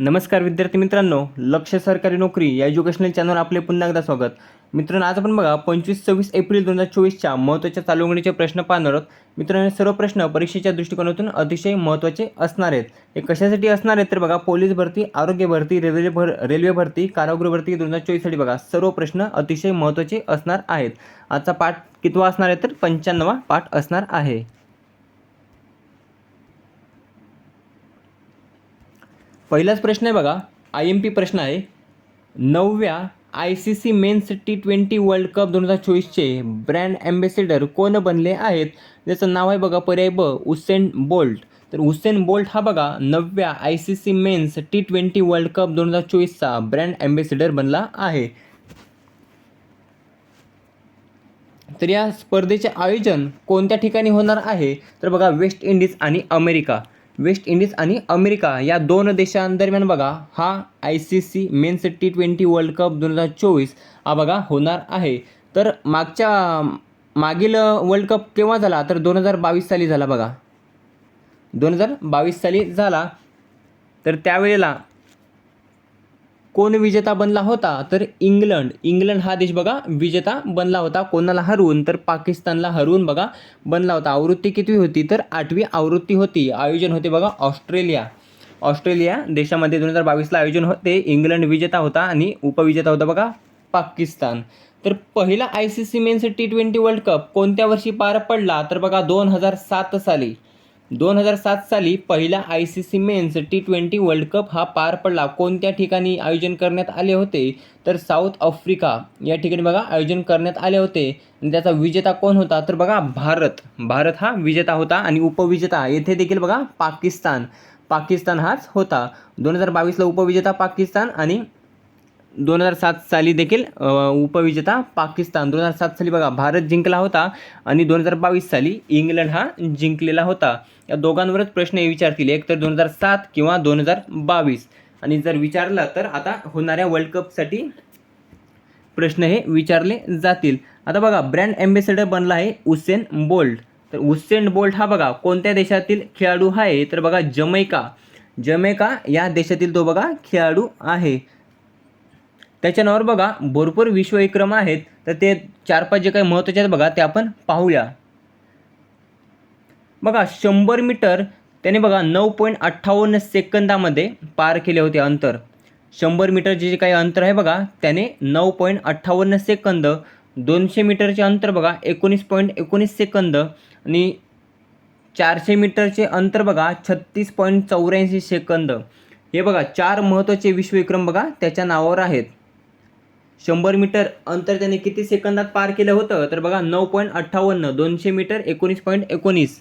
नमस्कार विद्यार्थी मित्रांनो लक्ष सरकारी नोकरी या एज्युकेशनल चॅनल आपले पुन्हा एकदा स्वागत. मित्रांनो आज आपण बघा पंचवीस सव्वीस एप्रिल दोन हजार चोवीसच्या महत्त्वाच्या चालू घडीचे प्रश्न पाहणार आहोत. मित्रांनो हे सर्व प्रश्न परीक्षेच्या दृष्टिकोनातून अतिशय महत्त्वाचे असणार आहेत. हे कशासाठी असणार आहेत तर बघा पोलीस भरती आरोग्य भरती रेल्वे भर रेल्वे भरती कारागृह भरती दोन हजार चोवीससाठी बघा सर्व प्रश्न अतिशय महत्त्वाचे असणार आहेत. आजचा पाठ कितवा असणार आहे तर पंच्याण्णवा पाठ असणार आहे. पहिलाच प्रश्न आहे बघा. आय एम पी प्रश्न आहे. नवव्या I C C men's T twenty World Cup दोन हजार चोवीसचे ब्रँड ॲम्बेसिडर कोण बनले आहेत? ज्याचं नाव आहे बघा पर्याय ब उसेन बोल्ट. तर हुसेन बोल्ट हा बघा नवव्या I C C men's T twenty World Cup दोन हजार चोवीसचा ब्रँड ॲम्बेसिडर बनला आहे. तर या स्पर्धेचे आयोजन कोणत्या ठिकाणी होणार आहे? तर बघा वेस्ट इंडिज आणि अमेरिका वेस्ट इंडिज आणि अमेरिका या दोन देशांदरम्यान बघा हा I C C men's T twenty World Cup दोन हजार चोवीस हा बघा होणार आहे. तर मागच्या मागील वर्ल्ड कप केव्हा झाला? तर दोन हजार बावीस साली झाला बघा. दोन हजार बावीस साली झाला. तर त्यावेळेला कोण विजेता बनला होता? तर इंग्लंड. इंग्लंड हा देश बघा विजेता बनला होता. कोणाला? हरवून तर पाकिस्तानला हरवून बघा बनला होता. आवृत्ती किती होती? तर आठवी आवृत्ती होती. आयोजन होते बघा ऑस्ट्रेलिया. ऑस्ट्रेलिया देशामध्ये दोन हजार बावीसला आयोजन होते. इंग्लंड विजेता होता आणि उपविजेता होता बघा पाकिस्तान. तर पहिला I C C men's T twenty World Cup कोणत्या वर्षी पार पडला? तर बघा दोन हजार सात साली. दोन हजार सात साली पहिला I C C men's T twenty World Cup हा पार पडला. कोणत्या ठिकाणी आयोजन करण्यात आले होते? तर साऊथ आफ्रिका. या ठिकाणी बघा आयोजन करण्यात आले होते. आणि त्याचा विजेता कोण होता? तर बघा भारत. भारत हा विजेता होता आणि उपविजेता. येथे देखील बघा पाकिस्तान. पाकिस्तान हाच होता. दोन हजार बावीसला उपविजेता पाकिस्तान आणि दोन हजार सात साली देखील उपविजेता पाकिस्तान. दोन हजार सात साली बघा भारत जिंकला होता आणि दोन हजार बावीस साली इंग्लंड हा जिंकलेला होता. या दोघांवरच प्रश्न हे विचारतील. एक तर दोन हजार सात किंवा दोन हजार बावीस. आणि जर विचारला तर आता होणाऱ्या वर्ल्ड कपसाठी प्रश्न हे विचारले जातील. आता बघा ब्रँड ॲम्बेसेडर बनला आहे उसेन बोल्ट तर उसेन बोल्ट हा बघा कोणत्या देशातील खेळाडू आहे? तर बघा जमैका. जमैका या देशातील तो बघा खेळाडू आहे. त्याच्या नावावर बघा भरपूर विश्वविक्रम आहेत तर ते चार पाच जे काही महत्त्वाचे आहेत बघा ते आपण पाहूया. बघा शंभर मीटर त्याने बघा नऊ पॉईंट अठ्ठावन्न सेकंदामध्ये पार केले होते अंतर. शंभर मीटरचे जे काही अंतर आहे बघा त्याने नऊ पॉईंट अठ्ठावन्न सेकंद दोनशे मीटरचे अंतर बघा एकोणीस पॉईंट एकोणीस सेकंद आणि चारशे मीटरचे अंतर बघा छत्तीस पॉईंट चौऱ्याऐंशी सेकंद. हे बघा चार महत्त्वाचे विश्वविक्रम बघा त्याच्या नावावर आहेत. शंभर मीटर अंतर त्याने किती सेकंदात पार केलं होतं? तर बघा नऊ पॉईंट अठ्ठावन्न दोनशे मीटर एकोणीस पॉईंट एकोणीस.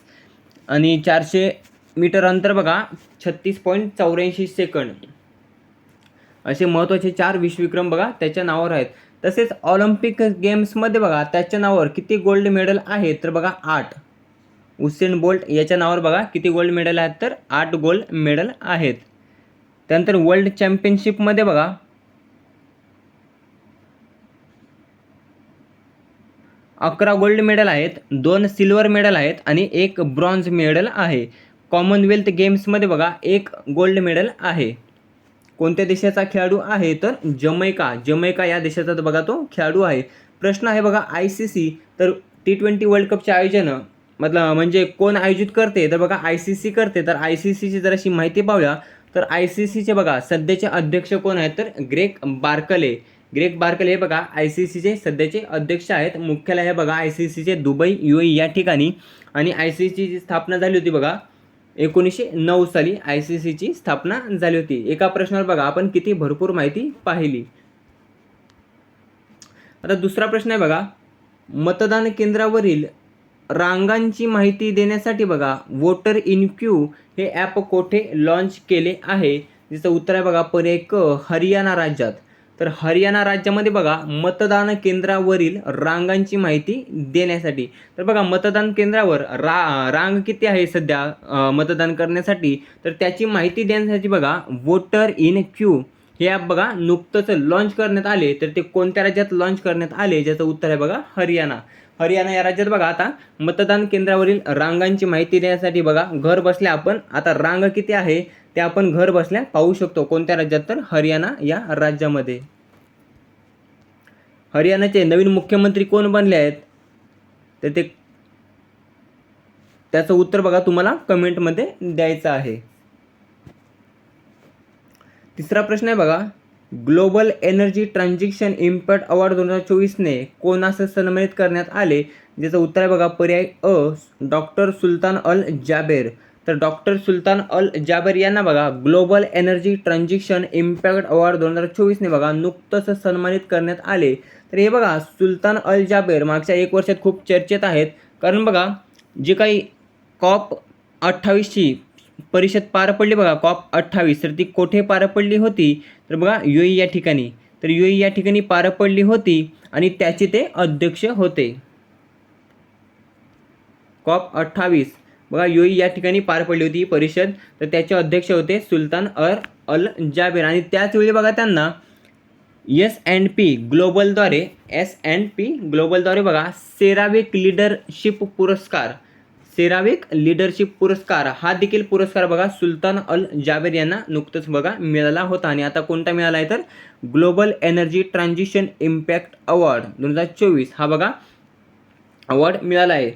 आणि चारशे मीटर अंतर बघा छत्तीस पॉईंट चौऱ्याऐंशी सेकंड असे महत्त्वाचे चार विश्वविक्रम बघा त्याच्या नावावर आहेत. तसेच ऑलिम्पिक गेम्समध्ये बघा त्याच्या नावावर किती गोल्ड मेडल आहेत तर बघा आठ. उसेन बोल्ट याच्या नावावर बघा किती गोल्ड मेडल आहेत? तर आठ गोल्ड मेडल आहेत. त्यानंतर वर्ल्ड चॅम्पियनशिपमध्ये बघा अकरा गोल्ड मेडल आहेत दोन सिल्वर मेडल आहेत आणि एक ब्रॉन्झ मेडल आहे. कॉमनवेल्थ गेम्समध्ये बघा एक गोल्ड मेडल आहे. कोणत्या देशाचा खेळाडू आहे तर जमैका. जमैका या देशाचा तर बघा तो खेळाडू आहे. प्रश्न आहे बघा आय सी सी तर टी ट्वेंटी वर्ल्ड कपचे आयोजन मतलब म्हणजे कोण आयोजित करते? तर बघा आय सी सी करते. तर आय सी सीची जराशी माहिती पाहूया तर आय सी सीचे बघा सध्याचे अध्यक्ष कोण आहेत? तर ग्रेक बार्कले. ग्रेक बार्कल हे बघा आय सी सीचे सध्याचे अध्यक्ष आहेत. मुख्यालय हे बघा आय सी सीचे दुबई यू या ठिकाणी. आणि आय सी सीची स्थापना झाली होती बघा एकोणीसशे नऊ साली आय सी सीची स्थापना झाली होती. एका प्रश्नावर बघा आपण किती भरपूर माहिती पाहिली. आता दुसरा प्रश्न आहे बघा मतदान केंद्रावरील रांगांची माहिती देण्यासाठी बघा वोटर इन क्यू हे ॲप कोठे लॉन्च केले आहे? जिचं उत्तर आहे बघा पर्याय क हरियाणा राज्यात. तर हरियाणा राज्यामध्ये बघा मतदान केंद्रावरील रांगांची माहिती देण्यासाठी. तर बघा मतदान केंद्रावर रा रांग किती आहे सध्या मतदान करण्यासाठी? तर त्याची माहिती देण्यासाठी बघा वोटर इन क्यू हे ॲप बघा नुकतंच लॉन्च करण्यात आले. तर ते कोणत्या राज्यात लॉन्च करण्यात आले? ज्याचं उत्तर आहे बघा हरियाणा. हरियाणा या राज्यात बघा आता मतदान केंद्रावरील रांगांची माहिती देण्यासाठी बघा घर बसल्या आपण आता रांग किती आहे ते आपण घर बसल्या पाहू शकतो. कोणत्या राज्यात? तर हरियाणा या राज्यामध्ये. हरियाणाचे नवीन मुख्यमंत्री कोण बनले आहेत? तर ते त्याचं उत्तर बघा तुम्हाला कमेंटमध्ये द्यायचं आहे. तिसरा प्रश्न आहे बघा global energy transaction impact award दोन हजार चोवीसने कोणास सन्मानित करण्यात आले ज्याचं उत्तर आहे बघा पर्याय अ डॉक्टर सुलतान अल जाबेर. तर डॉक्टर सुलतान अल जाबेर यांना बघा global energy transaction impact award दोन हजार चोवीसने बघा नुकतंच सन्मानित करण्यात आले. तर हे बघा सुलतान अल जाबेर मागच्या एक वर्षात खूप चर्चेत आहेत. कारण बघा जे काही कॉप अठ्ठावीसची परिषद पार पडली बघा कॉप अठ्ठावीस. तर ती कोठे पार पडली होती? तर बघा यू या ठिकाणी. तर यू या ठिकाणी पार पडली होती आणि त्याचे ते अध्यक्ष होते. कॉप अठ्ठावीस. बघा यू या ठिकाणी पार पडली होती ही परिषद. तर त्याचे अध्यक्ष होते सुलतान अर अल जाबेर. आणि त्याचवेळी बघा त्यांना एस अँड पी ग्लोबलद्वारे एस अँड पी ग्लोबलद्वारे बघा सेराविक लीडरशिप पुरस्कार सेराविक लीडरशिप पुरस्कार. हा देखील पुरस्कार बघा सुलतान अल जावेर यांना नुकतंच बघा मिळाला होता. आणि आता कोणता मिळाला आहे तर? Global energy transition impact award दोन हजार चोवीस. हा बघा अवॉर्ड मिळाला आहे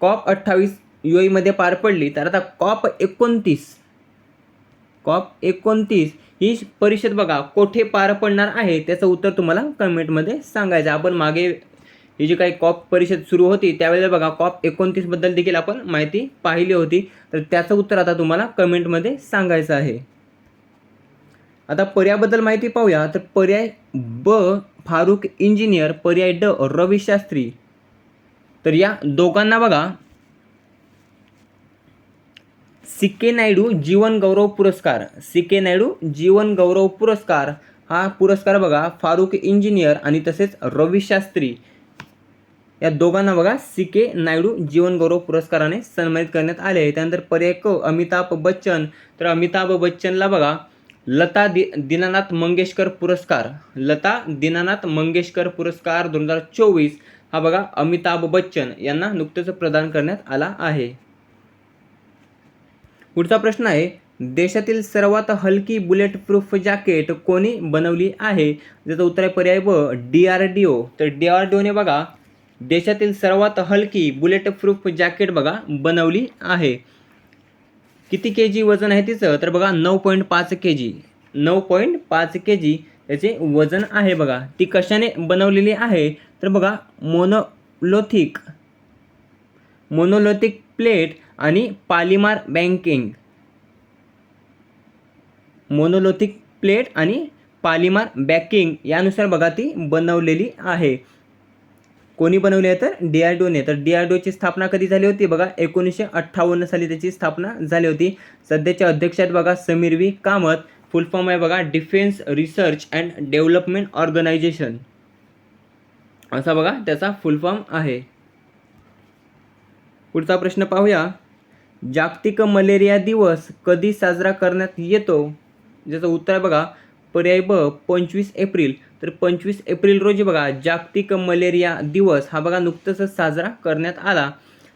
कॉप अठ्ठावीस यू एमध्ये पार पडली. तर आता कॉप एकोणतीस कॉप एकोणतीस ही परिषद बघा कोठे पार पडणार आहे? त्याचं उत्तर तुम्हाला कमेंटमध्ये सांगायचं आपण मागे ही जी काही कॉप परिषद सुरू होती त्यावेळेला बघा कॉप एकोणतीसबद्दल देखील आपण माहिती पाहिली होती. तर त्याचं उत्तर आता तुम्हाला कमेंटमध्ये सांगायचं आहे. आता पर्यायाबद्दल माहिती पाहूया. तर पर्याय ब फारुख इंजिनियर पर्याय ड रवी शास्त्री. तर या दोघांना बघा. सिक्के नायडू जीवन गौरव पुरस्कार. सिक्के नायडू जीवन गौरव पुरस्कार. हा पुरस्कार बघा फारुख इंजिनियर आणि तसेच रवी शास्त्री. या दोघांना बघा सी के नायडू जीवनगौरव पुरस्काराने सन्मानित करण्यात आले आहे. त्यानंतर पर्याय क अमिताभ बच्चन. तर अमिताभ बच्चनला बघा लता दि दीनानाथ मंगेशकर पुरस्कार. लता दीनानाथ मंगेशकर पुरस्कार दोन हजार चोवीस हा बघा अमिताभ बच्चन यांना नुकतंच प्रदान करण्यात आला आहे. पुढचा प्रश्न आहे देशातील सर्वात हलकी बुलेट प्रूफ जॅकेट कोणी बनवली आहे? ज्याचं उत्तर आहे पर्याय ब डी आर डी ओ. तर डी आर डी ओने बघा देशातील सर्वात हलकी बुलेट प्रूफ जॅकेट बघा बनवली आहे. किती के जी वजन आहे तिचं? तर बघा नऊ पॉईंट पाच के जी नऊ पॉईंट पाच के जी याचे वजन आहे बघा. ती कशाने बनवलेली आहे? तर बघा मोनोलोथिक मोनोलोथिक प्लेट आणि पालिमार बँकिंग मोनोलोथिक प्लेट आणि पालिमार बॅकिंग यानुसार बघा ती बनवलेली आहे. कोणी बनवली आहे तर? डी आर डी ओने तर डी आर डी ओची स्थापना कधी झाली होती? बघा एकोणीसशे अठ्ठावन्न साली त्याची स्थापना झाली होती. सध्याच्या अध्यक्ष आहेत बघा Sameer V. Kamat. Full form आहे बघा defence research and development organisation असा बघा त्याचा फुल फॉर्म आहे. पुढचा प्रश्न पाहूया. जागतिक मलेरिया दिवस कधी साजरा करण्यात येतो? ज्याचं उत्तर आहे बघा पर्याय ब पंचवीस एप्रिल. तर पंचवीस एप्रिल रोजी बघा जागतिक मलेरिया दिवस हा बघा नुकतंच साजरा करण्यात आला.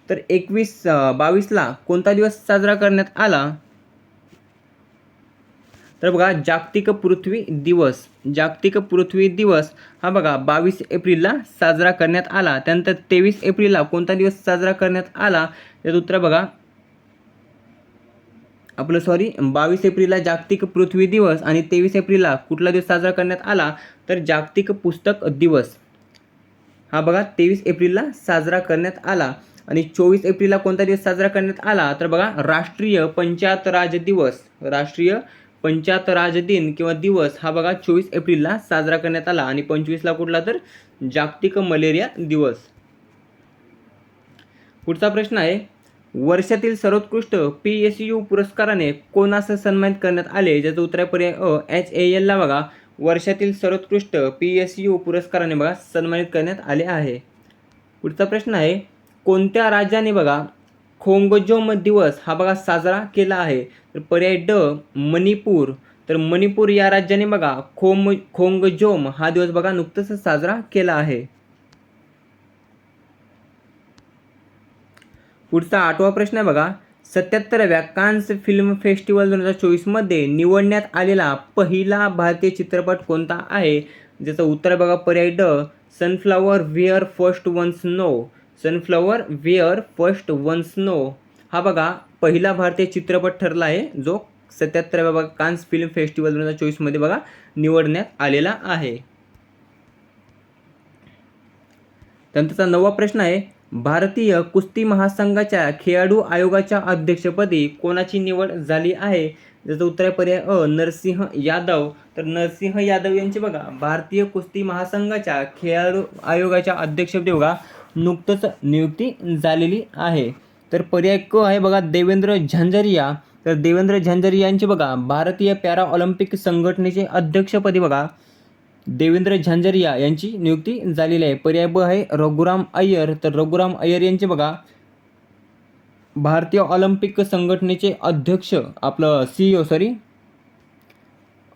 तर एकवीस बावीसला कोणता दिवस साजरा करण्यात आला? तर बघा जागतिक पृथ्वी दिवस. जागतिक पृथ्वी दिवस हा बघा बावीस एप्रिलला साजरा करण्यात आला. त्यानंतर तेवीस एप्रिलला कोणता दिवस साजरा करण्यात आला? त्यात उत्तर बघा. आपलं सॉरी बावीस एप्रिलला जागतिक पृथ्वी दिवस आणि तेवीस एप्रिलला कुठला दिवस साजरा करण्यात आला? तर जागतिक पुस्तक दिवस. हा बघा तेवीस एप्रिलला साजरा करण्यात आला आणि चोवीस एप्रिलला कोणता दिवस साजरा करण्यात आला? तर बघा राष्ट्रीय पंचायत राज दिवस. राष्ट्रीय पंचायत राज दिन किंवा दिवस हा बघा चोवीस एप्रिलला साजरा करण्यात आला आणि पंचवीसला कुठला तर? जागतिक मलेरिया दिवस. पुढचा प्रश्न आहे वर्षातील सर्वोत्कृष्ट पी एस यू पुरस्काराने कोणास सन्मानित करण्यात आले? ज्याचं उत्तर आहे पर्याय अ एच ए एलला बघा. वर्षातील सर्वोत्कृष्ट पी एस यू पुरस्काराने बघा सन्मानित करण्यात आले आहे. पुढचा प्रश्न आहे कोणत्या राज्याने बघा खोंगजोम दिवस हा बघा साजरा केला आहे? तर पर्याय ड मणिपूर. तर मणिपूर या राज्याने बघा खोम खोंगजोम हा दिवस बघा नुकतंच साजरा केला आहे. पुढचा आठवा प्रश्न आहे बघा सत्याहत्तराव्या कान्स फिल्म फेस्टिवल दोन हजार चोवीसमध्ये निवडण्यात आलेला पहिला भारतीय चित्रपट कोणता आहे? ज्याचं उत्तर बघा पर्याय ड sunflower were first one snow. Sunflower were first one snow. हा बघा पहिला भारतीय चित्रपट ठरला आहे जो सत्याहत्तराव्या बघा कान्स फिल्म फेस्टिवल दोन हजार चोवीसमध्ये बघा निवडण्यात आलेला आहे. त्यानंतरचा नववा प्रश्न आहे भारतीय कुस्ती महासंघाच्या खेळाडू आयोगाच्या अध्यक्षपदी कोणाची निवड झाली आहे? ज्याचं उत्तर आहे पर्याय अ नरसिंह यादव. तर नरसिंह यादव यांची बघा भारतीय कुस्ती महासंघाच्या खेळाडू आयोगाच्या अध्यक्षपदी बघा नुकतंच नियुक्ती झालेली आहे. तर पर्याय क आहे बघा देवेंद्र झांझरिया. तर देवेंद्र झांझरिया यांची बघा भारतीय पॅरा ऑलिम्पिक संघटनेचे अध्यक्षपदी बघा देवेंद्र झांझरिया यांची नियुक्ती झालेली आहे. पर्याय ब आहे रघुराम अय्यर. तर रघुराम अय्यर यांचे बघा. भारतीय ऑलिम्पिक संघटनेचे अध्यक्ष आपलं सी ओ सॉरी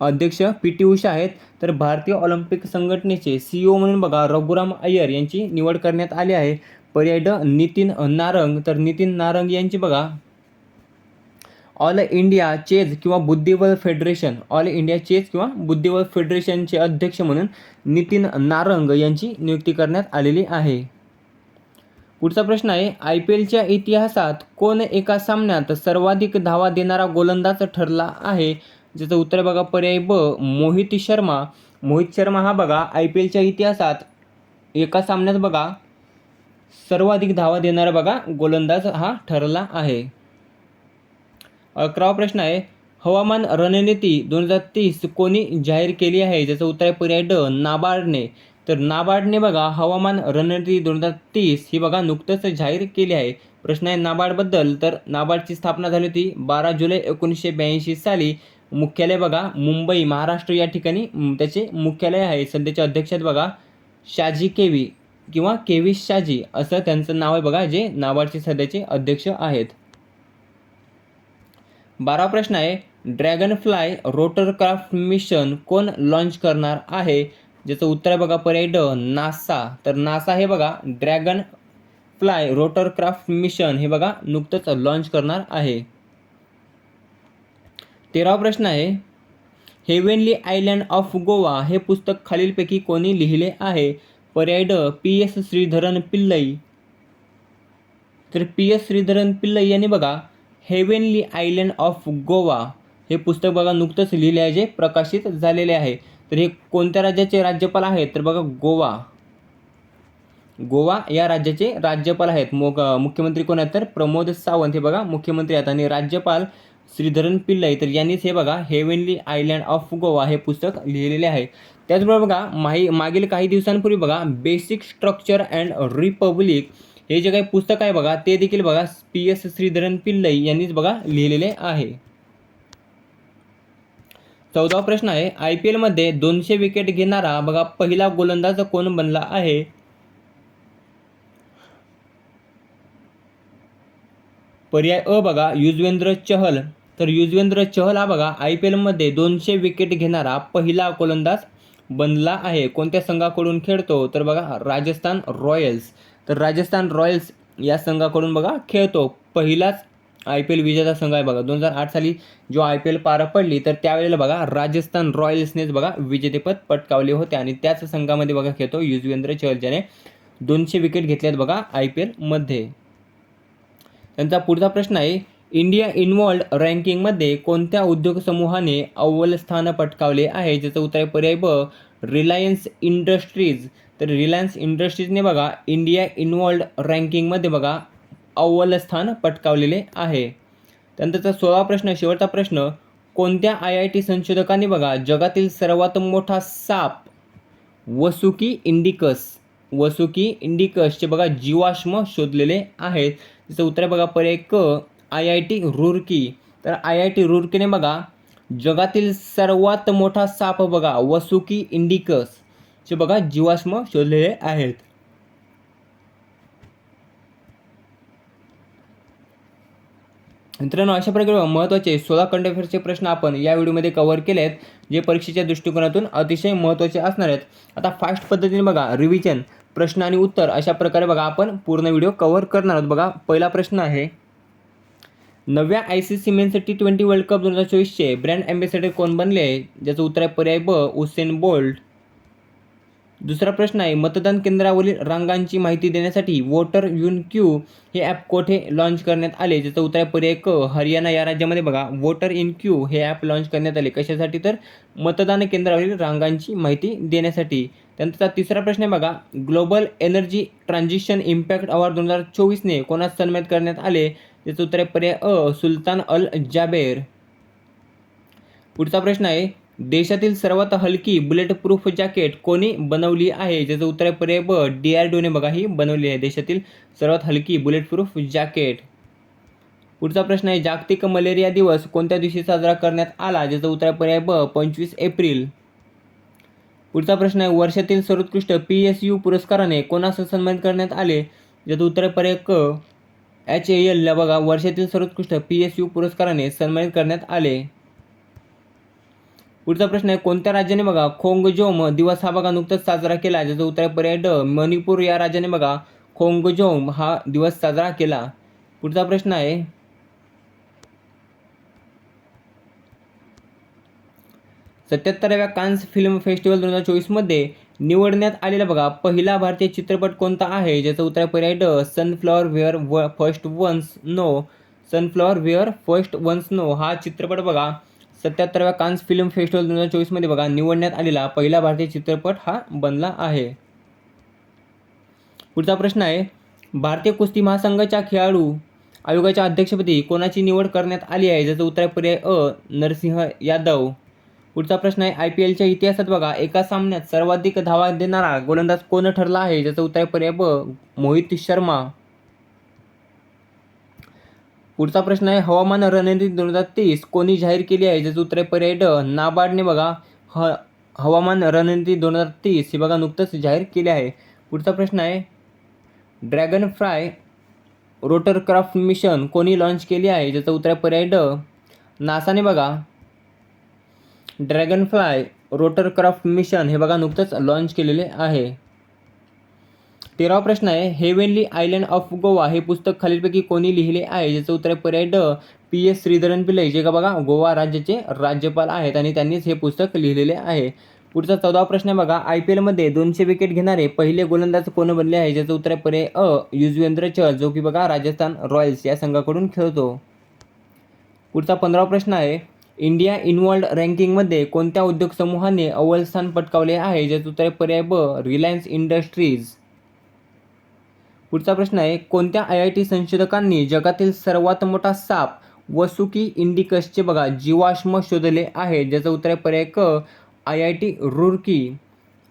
अध्यक्ष पी टी उषा आहेत. तर भारतीय ऑलिम्पिक संघटनेचे सी ओ म्हणून बघा रघुराम अय्यर यांची निवड करण्यात आली आहे. पर्याय ड नितीन नारंग. तर नितीन नारंग यांची बघा. ऑल इंडिया चेज किंवा बुद्धिबळ फेडरेशन ऑल इंडिया चेज किंवा बुद्धिबळ फेडरेशनचे अध्यक्ष म्हणून नितीन नारंग यांची नियुक्ती करण्यात आलेली आहे. पुढचा प्रश्न आहे आय पी एलच्या इतिहासात कोण एका सामन्यात सर्वाधिक धावा देणारा गोलंदाज ठरला आहे? ज्याचं उत्तर बघा पर्याय ब मोहित शर्मा. मोहित शर्मा हा बघा आय पी एलच्या इतिहासात एका सामन्यात बघा सर्वाधिक धावा देणारा बघा गोलंदाज हा ठरला आहे. अकरावा प्रश्न आहे. हवामान रणनीती दोन हजार तीस कोणी जाहीर केली आहे? ज्याचं उत्तर आहे पर्याय ड नाबार्डने. तर नाबार्डने बघा हवामान रणनीती दोन हजार तीस ही बघा नुकतंच जाहीर केली आहे. प्रश्न आहे नाबार्डबद्दल. तर नाबार्डची स्थापना झाली होती बारा जुलै एकोणीसशे ब्याऐंशी साली. मुख्यालय बघा मुंबई महाराष्ट्र या ठिकाणी त्याचे मुख्यालय आहे. सध्याचे अध्यक्ष बघा शाजी केवी किंवा केवी शाजी असं त्यांचं नाव आहे बघा जे नाबार्डचे सध्याचे अध्यक्ष आहेत. बारा प्रश्न आहे. ड्रॅगन फ्लाय रोटरक्राफ्ट मिशन कोण लॉन्च करणार आहे? ज्याचं उत्तर आहे बघा पर्याय ड नासा. तर नासा हे बघा ड्रॅगन फ्लाय रोटरक्राफ्ट मिशन हे बघा नुकतंच लॉन्च करणार आहे. तेरावा प्रश्न आहे. हेवेनली आयलँड ऑफ गोवा हे पुस्तक खालीलपैकी कोणी लिहिले आहे? पर्याय ड पी एस श्रीधरन पिल्लई. तर पी एस श्रीधरन पिल्लई यांनी बघा हेवेनली आयलँड ऑफ गोवा हे पुस्तक बघा नुकतंच लिहिले आहे जे प्रकाशित झालेले आहे. तर हे कोणत्या राज्याचे राज्यपाल आहेत? तर बघा गोवा. गोवा या राज्याचे राज्यपाल आहेत. मोग मुख्यमंत्री कोण आहेत? तर प्रमोद सावंत. हे बघा मुख्यमंत्री आहेत. आणि राज्यपाल श्रीधरन पिल्लई. तर यांनीच हे बघा हेवेनली आयलँड ऑफ गोवा हे पुस्तक लिहिलेले आहे. त्याचबरोबर बघा माही मागील काही दिवसांपूर्वी बघा बेसिक स्ट्रक्चर अँड रिपब्लिक हे जे काही पुस्तक आहे बघा ते देखील बघा पी एस श्रीधरन पिल्लई यांनीच बघा लिहिलेले आहे. चौदावा प्रश्न आहे आय पी एलमध्ये दोनशे विकेट घेणारा बघा पहिला गोलंदाज कोण बनला आहे? पर्याय अ बघा युजवेंद्र चहल. तर युजवेंद्र चहल हा बघा आय पी एलमध्ये दोनशे विकेट घेणारा पहिला गोलंदाज बनला आहे. कोणत्या संघाकडून खेळतो? तर बघा राजस्थान रॉयल्स. तर राजस्थान रॉयल्स या संघाकडून बघा खेळतो. पहिलाच आय पी एल विजेता संघ आहे बघा. दोन हजार आठ साली जो आय पी एल पार पडली तर त्यावेळेला बघा राजस्थान रॉयल्सनेच बघा विजेतेपद पटकावले होते आणि त्याच संघामध्ये बघा खेळतो युजवेंद्र चहलच्याने दोनशे विकेट घेतल्यात बघा आय पी एलमध्ये त्यांचा पुढचा प्रश्न आहे इंडिया इन्व्हॉल्ड रँकिंगमध्ये कोणत्या उद्योग समूहाने अव्वल स्थान पटकावले आहे? ज्याचं उत्तर आहे पर्याय ब रिलायन्स इंडस्ट्रीज. तर रिलायन्स इंडस्ट्रीजने बघा इंडिया इन्वॉल्ड रँकिंगमध्ये बघा अव्वल स्थान पटकावलेले आहे. त्यानंतरचा सोळा प्रश्न शेवटचा प्रश्न कोणत्या आय आय टी संशोधकांनी बघा जगातील सर्वात मोठा साप वसुकी इंडिकस वसुकी इंडिकसचे बघा जीवाश्म शोधलेले आहेत. त्याचं उत्तर बघा पर्याय क आय आय टी रुरकी. तर आय आय टी रुरकीने बघा जगातील सर्वात मोठा साप बघा वसुकी इंडिकस. चे बघा जीवाश्म शोधलेले आहेत. मित्रांनो अशा प्रकारे महत्त्वाचे सोळा करंट अफेअर्सचे प्रश्न आपण या व्हिडिओमध्ये कव्हर केले आहेत जे परीक्षेच्या दृष्टिकोनातून अतिशय महत्त्वाचे असणार आहेत. आता फास्ट पद्धतीने बघा रिव्हिजन प्रश्न आणि उत्तर अशा प्रकारे बघा आपण पूर्ण व्हिडिओ कव्हर करणार आहोत. बघा पहिला प्रश्न आहे नव्या I C C men's T twenty World Cup दोन हजार चोवीसचे ब्रँड अँबॅसेडर कोण बनले ज्याचं उत्तर आहे पर्याय ब उसेन बोल्ट. दुसरा प्रश्न आहे मतदान केंद्रावरील रांगांची माहिती देण्यासाठी वोटर युन क्यू हे ॲप कोठे लॉन्च करण्यात आले? ज्याचं उत्तर आहे पर्याय क हरियाणा या राज्यामध्ये बघा. वोटर इन क्यू हे ॲप लॉन्च करण्यात आले. कशासाठी? तर मतदान केंद्रावरील रांगांची माहिती देण्यासाठी. त्यानंतरचा तिसरा प्रश्न आहे बघा. Global energy transition impact award दोन हजार चोवीसने कोणास सन्मानित करण्यात आले? त्याचं उत्तर आहे पर्याय अ सुलतान अल जाबेर. पुढचा प्रश्न आहे देशातील सर्वात हलकी बुलेट प्रूफ जॅकेट कोणी बनवली आहे? ज्याचं उत्तर आहे पर्याय ब डी आर डीओने बघा ही बनवली आहे देशातील सर्वात हलकी बुलेट प्रूफ जॅकेट पुढचा प्रश्न आहे जागतिक मलेरिया दिवस कोणत्या दिवशी साजरा करण्यात आला? ज्याचं उत्तर आहे पर्याय ब पंचवीस एप्रिल. पुढचा प्रश्न आहे वर्षातील सर्वोत्कृष्ट पी एस यू पुरस्काराने कोणास सन्मानित करण्यात आले? ज्याचं उत्तर आहे पर्याय क एच ए एलला बघा वर्षातील सर्वोत्कृष्ट पी एस यू पुरस्काराने सन्मानित करण्यात आले. पुढचा प्रश्न आहे कोणत्या राज्याने बघा खोंगजोम दिवस हा बघा नुकताच साजरा केला ज्याचं उत्तर आहे पर्याय ड मणिपूर या राज्याने बघा खोंगजोम हा दिवस साजरा केला. पुढचा प्रश्न आहे सत्याहत्तराव्या कान्स फिल्म फेस्टिवल दोन हजार चोवीसमध्ये निवडण्यात आलेला बघा पहिला भारतीय चित्रपट कोणता आहे ज्याचं उत्तर आहे पर्याय ड सनफ्लॉवर वेअर व first ones know sunflower were first ones know हा चित्रपट बघा. सत्याहत्तराव्या कान्स फिल्म फेस्टिवल दोन हजार चोवीसमध्ये बघा निवडण्यात आलेला पहिला भारतीय चित्रपट हा बनला आहे. पुढचा प्रश्न आहे भारतीय कुस्ती महासंघाच्या खेळाडू आयोगाच्या अध्यक्षपदी कोणाची निवड करण्यात आली आहे ज्याचं उत्तर आहे पर्याय अ नरसिंह यादव. पुढचा प्रश्न आहे आय पी एलच्या इतिहासात बघा एका सामन्यात सर्वाधिक धावा देणारा गोलंदाज कोण ठरला आहे ज्याचं उत्तर आहे पर्याय ब मोहित शर्मा. पुढचा प्रश्न आहे हवामान रणनीती दोन हजार तीस कोणी जाहीर केली आहे? ज्याचं उत्तर आहे पर्याय ड नाबार्डने बघा. ह हवामान रणनीती दोन हजार तीस ही बघा नुकतंच जाहीर केले आहे. पुढचा प्रश्न आहे ड्रॅगन फ्राय रोटरक्राफ्ट मिशन कोणी लॉन्च केली आहे? ज्याचं उत्तर आहे पर्याय ड नासाने बघा. ड्रॅगन फ्लाय रोटरक्राफ्ट मिशन हे बघा नुकतंच लॉन्च केलेले आहे. तेरावा प्रश्न आहे हेवेनली आयलँड ऑफ गोवा हे पुस्तक खालीलपैकी कोणी लिहिले आहे? ज्याचं उत्तर आहे पर्याय ड पी. एस. श्रीधरन पिल्लई जे का बघा गोवा राज्याचे राज्यपाल आहेत आणि त्यांनीच हे पुस्तक लिहिलेले आहे. पुढचा चौदावा प्रश्न आहे बघा आय पी एलमध्ये दोनशे विकेट घेणारे पहिले गोलंदाज कोण बनले आहे? ज्याचं उत्तर आहे पर्याय अ युजवेंद्र चहल जो की बघा राजस्थान रॉयल्स या संघाकडून खेळतो. पुढचा पंधरावा प्रश्न आहे इंडिया इनवॉल्ड रँकिंगमध्ये कोणत्या उद्योग समूहाने अव्वल स्थान पटकावले आहे? ज्याचं उत्तर आहे पर्याय ब रिलायन्स इंडस्ट्रीज पुढचा प्रश्न आहे कोणत्या आय आय टी संशोधकांनी जगातील सर्वात मोठा साप वसुकी इंडिकसचे बघा जीवाश्म शोधले आहे. ज्याचं उत्तर आहे पर्याय क आय आय टी रुरकी.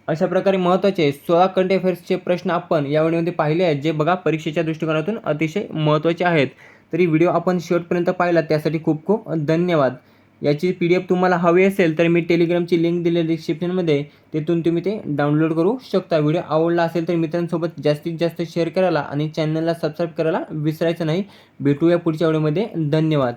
अशा प्रकारे महत्त्वाचे सोळा करंट अफेअर्सचे प्रश्न आपण या व्हिडिओमध्ये पाहिले आहेत जे बघा परीक्षेच्या दृष्टिकोनातून अतिशय महत्त्वाचे आहेत. तरी व्हिडिओ आपण शेवटपर्यंत पाहिला त्यासाठी खूप खूप धन्यवाद. याची पी डी एफ तुम्हाला हवी असेल तर मी टेलिग्रामची लिंक दिलेली डिस्क्रिप्शनमध्ये तिथून तुम्ही ते डाउनलोड करू शकता. व्हिडिओ आवडला असेल तर मित्रांसोबत जास्तीत जास्त शेअर करायला आणि चॅनलला सबस्क्राईब करायला विसरायचं नाही. भेटूया पुढच्या व्हिडिओमध्ये धन्यवाद.